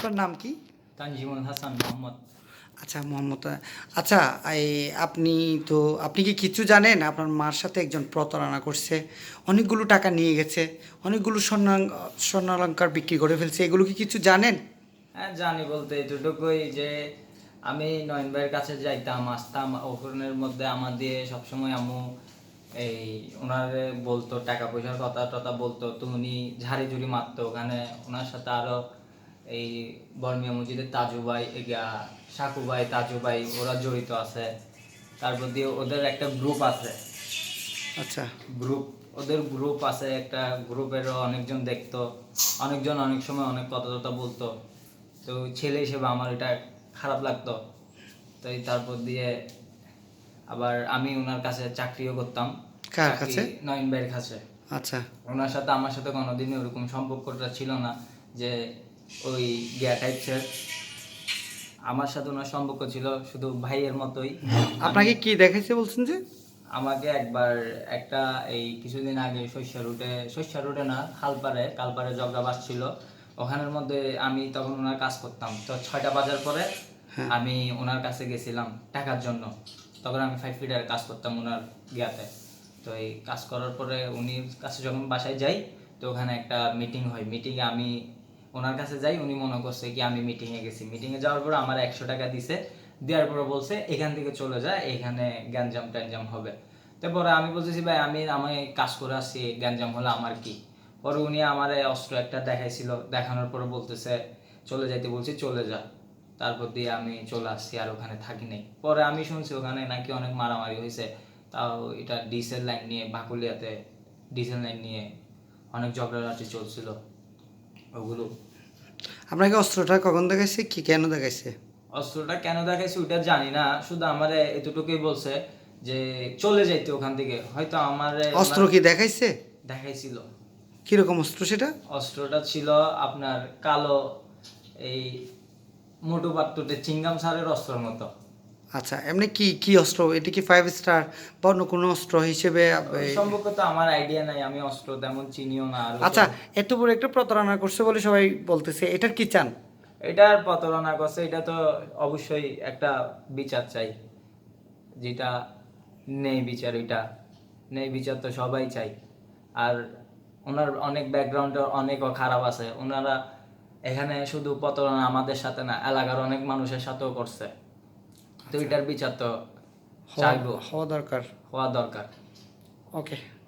আপনার নাম কি? তানজিমুল হাসান মোহাম্মদ। আচ্ছা মোহাম্মদ আচ্ছা এই আপনি তো আপনি কি কিছু জানেন? আপনার মার সাথে একজন প্রতারণা করছে অনেকগুলো টাকা নিয়ে গেছে অনেকগুলো স্বর্ণ স্বর্ণালঙ্কার বিক্রি করে ফেলছে এগুলো কি কিছু জানেন? হ্যাঁ জানি বলতে এতটুকুই যে আমি নয়ন ভাইয়ের কাছে যাইতাম আসতাম ওখানের মধ্যে আমার দিয়ে সবসময় আম্মু এই ওনারে বলতো টাকা পয়সার কথা টথা বলতো তো উনি ঝাড়ি ঝুড়ি মারতো ওখানে ওনার সাথে আরও এই বর্মিয়া মসজিদের তাজু ভাই সাকু ভাই তাজু ভাই ওরা জড়িত আছে। তারপর দিয়ে ওদের একটা গ্রুপ আছে। আচ্ছা। গ্রুপ ওদের গ্রুপ আছে একটা গ্রুপেরও অনেকজন দেখতো। অনেকজন অনেক সময় অনেক কথা টথা বলতো। তো ছেলে হিসেবে আমার এটা খারাপ লাগতো। তাই তারপর দিয়ে আবার আমি ওনার কাছে চাকরিও করতাম। কার কাছে? নয়ন ভাইয়ের কাছে। আচ্ছা। ওনার সাথে আমার সাথে কোনোদিনই ওরকম সম্পর্কটা ছিল না যে ওই গিয়া টাইপসের আমার সাথে ওনার সম্পর্ক ছিল শুধু ভাইয়ের মতোই। আপনাকে কি দেখাইছে বলছেন যে? আমাকে একবার একটা এই কিছুদিন আগে শস্যা রুটে শস্যা রুটে না খালপাড়ে কালপাড়ে জগা বাস ছিল। ওখানের মধ্যে আমি তখন ওনার কাজ করতাম। তো ছয়টা বাজার পরে হ্যাঁ। আমি ওনার কাছে গেছিলাম টাকার জন্য। তখন আমি ফাইভ ফিটার কাজ করতাম ওনার গিয়াতে। তো এই কাজ করার পরে উনি কাছে যখন বাসায় যাই তো ওখানে একটা মিটিং হয়। মিটিংয়ে আমি ওনার কাছে যাই, উনি মনে করছে কি, আমি মিটিংয়ে গেছি। মিটিংয়ে যাওয়ার পরে আমার একশো টাকা দিছে। দেওয়ার পরে বলছে, এখান থেকে চলে যায় এখানে গ্যাঞ্জাম ট্যাঞ্জাম হবে। তারপরে আমি বলতেছি, ভাই, আমি আমি কাজ করে আসছি, গ্যাঞ্জাম হলে আমার কি? পরে উনি আমার অস্ত্র একটা দেখাইছিল। দেখানোর পরে বলতেছে, চলে যাইতে বলছি, চলে যা। তারপর দিয়ে আমি চলে আসছি আর ওখানে থাকি নাই। পরে আমি শুনছি, ওখানে নাকি অনেক মারামারি হয়েছে তাও এটা ডিসেল লাইন নিয়ে বাকুলিয়াতে ডিসেল লাইন নিয়ে অনেক ঝগড়াঝাটি চলছিল। ওগুলো। আপনাকে অস্ত্রটা কখন দেখাইছে? কি কেন দেখাইছে? অস্ত্রটা কেন দেখাইছে ওটা জানি না। শুধু আমারে এতটুকুই বলছে যে চলে যাইতে ওখান থেকে। হয়তো আমার অস্ত্র কি দেখাইছে? দেখাইছিল। কীরকম অস্ত্র সেটা? অস্ত্রটা ছিল আপনার কালো এই মোটু পাত্তুটে চিংগাম সারের অস্ত্রের মতো। আচ্ছা এমনি কি কি অস্ত্র? এটা কি ফাইভ স্টার বা অন্য কোনো অস্ত্র হিসেবে সম্পর্কে তো আমার আইডিয়া নাই আমি অস্ত্র তেমন চিনিও না আচ্ছা এত বড় একটা প্রতারণা করছে বলে সবাই বলতেছে এটার কি চান? এটার প্রতারণা করছে এটা তো অবশ্যই একটা বিচার চাই যেটা নেই বিচার এটা নেই বিচার তো সবাই চাই আর ওনার অনেক ব্যাকগ্রাউন্ড অনেকও খারাপ আছে ওনারা এখানে শুধু প্রতারণা আমাদের সাথে না এলাকার অনেক মানুষের সাথেও করছে। তো এটার বিচার তো হওয়া- দরকার। হওয়া দরকার। ওকে